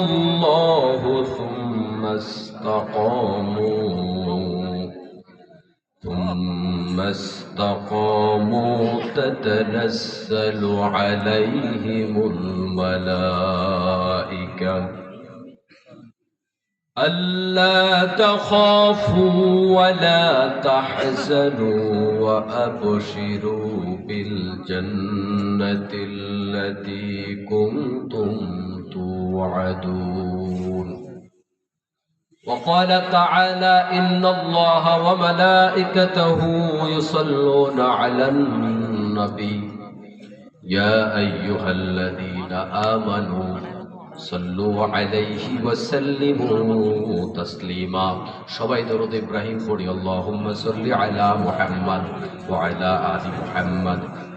الله ثم استقاموا. ثم استقاموا تتنزل عليهم الملائكة. ألا تخافوا ولا تحزنوا وأبشروا بالجنة التي كنتم توعدون وقال تعالى إن الله وملائكته يصلون على النبي يا أيها الذين آمنوا সাল্লু আলাইহি ওয়াসাল্লিমু তাসলিমা সবাই দরুদ ইব্রাহিম পড়ি আল্লাহুম্মা সাল্লি আলা মুহাম্মদ ওয়া আলা আলি মুহাম্মদ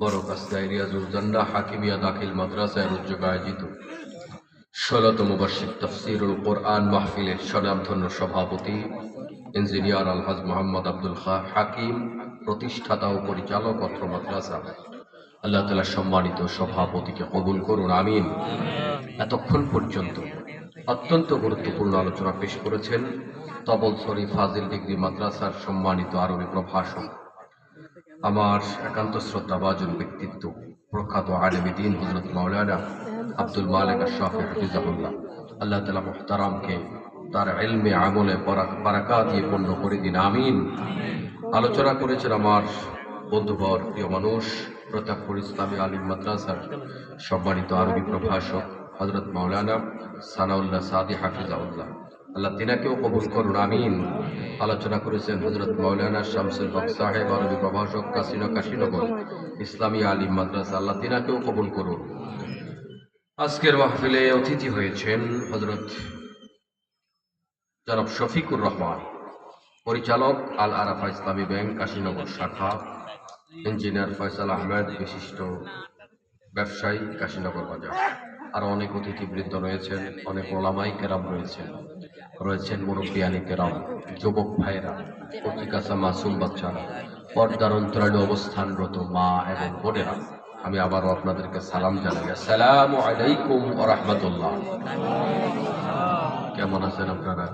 বড় কাস্তায় রিয়াজুল জান্না হাকিমিয়া দাখিল মাদ্রাসায় উদ্যোগ আয়োজিত। ষোলতম বার্ষিক তফসিরুল কোরআন মাহফিলের স্বনামধন্য সভাপতি ইঞ্জিনিয়ার আলহাজ মোহাম্মদ আব্দুল খা হাকিম, প্রতিষ্ঠাতা ও পরিচালক অত্র মাদ্রাসা। আল্লাহ তালা সম্মানিত সভাপতিকে কবুল করুন, আমিন। এতক্ষণ পর্যন্ত অত্যন্ত গুরুত্বপূর্ণ আলোচনা পেশ করেছেন তবল সরি ফাজিল ডিগ্রি মাদ্রাসার সম্মানিত আরবি প্রভাষক আমার একান্ত শ্রদ্ধাভাজন ব্যক্তিত্ব, প্রখ্যাত আলমী দিন হজরত মাওলানা আব্দুল মালিক শাফি হাফিজাহুল্লাহ। আল্লাহ তালা মুহতারামকে তার এলমে আমলে বারাকা দিয়ে পূর্ণ করে দিন, আমিন। আলোচনা করেছেন আমার বন্ধুবর, প্রিয় মানুষ, প্রতাপপুর ইসলামী আলিম মাদ্রাসার সম্মানিত আরবি প্রভাষক হজরত মাওলানা সানাউল্লাহ সাদি হাফিজাউল্লাহ আল্লাহ তিনাকেও কবুল করুন, আমিন। আলোচনা করেছেন হজরত মৌলানা শামসুল হক সাহেব, আরবি প্রভাষক কাসিনা কাশিনগর, ইসলামী আলিম মাদ্রাসা। আল্লাহ তিনাকেও কবুল করুন। আজকের মাহফিলে অতিথি হয়েছেন হজরত জনাব শফিকুর রহমান, পরিচালক আল আরাফা ইসলামী ব্যাংক, কাশীনগর শাখা, ইঞ্জিনিয়ার ফয়সাল আহমেদ, বিশিষ্ট ব্যবসায়ী, কাশীনগর বাজার। আরও অনেক অতিথিবৃন্দ রয়েছেন, অনেক ওলামাই কেরাম রয়েছেন। রয়েছেন মুরব্বিয়ানি কেরাম, যুবক ভাইরা পত্রিকাসা মাসুম বাচ্চারা, পর্দার অন্তরালে অবস্থানরত মা এবং বোনেরা, আমি আবারও আপনাদেরকে সালাম জানাই। আসসালামু আলাইকুম ওরহমতুল্লাহ রাহমাতুল্লাহ। কেমন আছেন আপনারা?